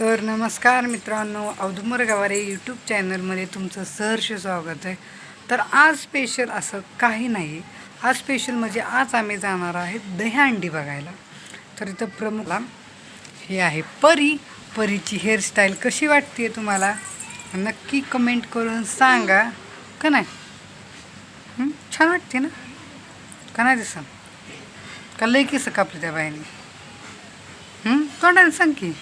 तर नमस्कार मित्रांनो औदुंबर गवारे यूट्यूब चॅनलमध्ये तुमचं सहर्ष स्वागत आहे. तर आज स्पेशल असं काही नाही. आज स्पेशल म्हणजे आज आम्ही जाणार आहेत दह्यांडी बघायला. तर इथं प्रमुख हे आहे परी. परीची हेअरस्टाईल कशी वाटते तुम्हाला? नक्की कमेंट करून सांगा. का नाही? छान वाटते ना? का नाही दिसत? का लई केस कापले त्या बाईने? तोंडाने सांग की.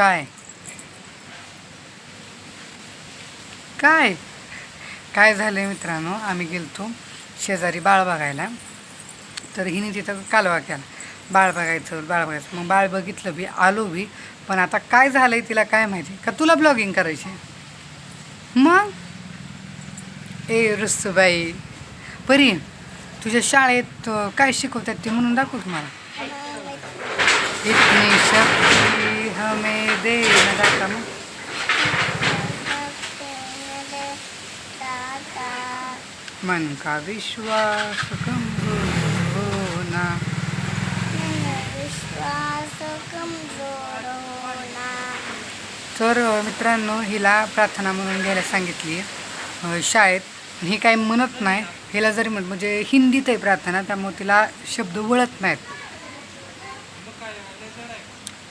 काय? काय? काय झालं मित्रांनो? आम्ही गेलतो शेजारी बाळ बघायला. तर हिने तिथं कालवा केला. बाळ बघायचं बाळ बघायचं. मग बाळ बघितलं बी आलो बी. पण आता काय झालं आहे तिला काय माहिती? का तुला ब्लॉगिंग करायची मग? ए रुस्तुबाई परी तुझ्या शाळेत काय शिकवतात ते म्हणून दाखव तुम्हाला. एक शक्ति दे मन का विश्वास कमजोर होना विश्वास कमजोर होना तर मित्रांनो हिला प्रार्थना म्हणून घ्यायला सांगितली. शाळेत. ही काही म्हणत नाही. हिला जरी म्हण म्हणजे हिंदीत आहे प्रार्थना त्यामुळे तिला शब्द वळत नाहीत.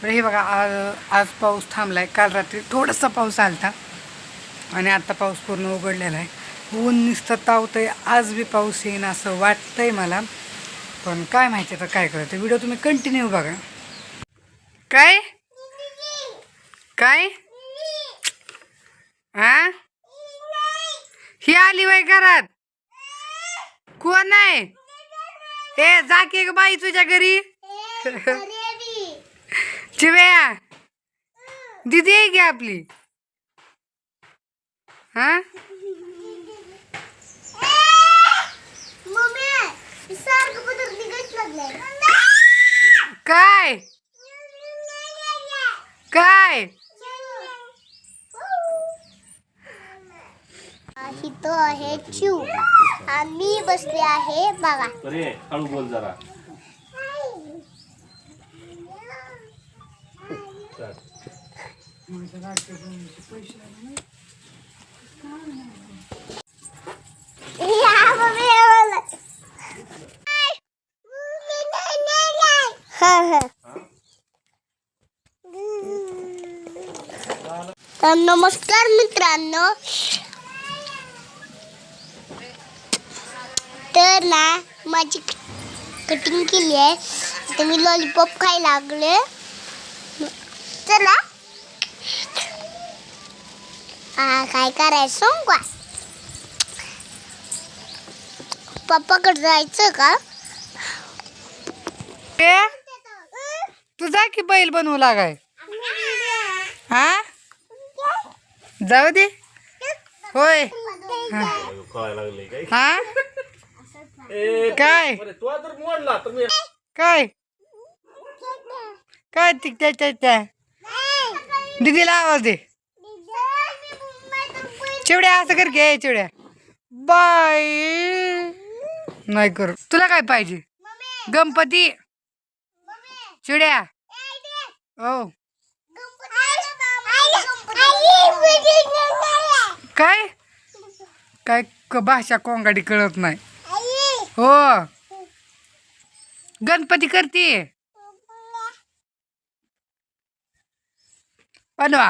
बरं हे बघा आज आज पाऊस थांबला आहे काल रात्री थोडासा पाऊस आलता. आणि आता पाऊस पूर्ण उघडलेला आहे. ऊन नुसतं आहे आज बी पाऊस येईन असं वाटतं आहे मला. पण काय माहिती आता काय करायचं व्हिडिओ तुम्ही कंटिन्यू बघा. काय? काय? हां ही आली बाई घरात. कोण आहे? ए जा की बाई तुझ्या घरी. चिव्या दिदी आहे की आपली? हा? मम्मी सारखं पदर निघत लागलंय. काय? काय? इथं आहे चिव आणि मी बसले आहे बघा. अरे हळू बोल जरा. या, मम्मी, हे बोला. हा, हा. तर नमस्कार मित्रांनो तर ना माझी कटिंग केली आहे तर मी लॉलीपॉप खायला लागले चला हा काय करायचं सांगू का? पप्पाकडे जायचं का? ए? तू जा की बैल बनवू लागाय. हा? जाऊ दे. होय. हा. काय? काय? काय? ती त्या त्या त्या. दीदीला आवाज दे. चिवड्या असं कर घे चिवड्या. बाय नाही कर. तुला काय पाहिजे? गणपती. चिवड्या. हो. काय? काय क- भाषा कोंगाडी कळत नाही. हो. गणपती करते. बनवा.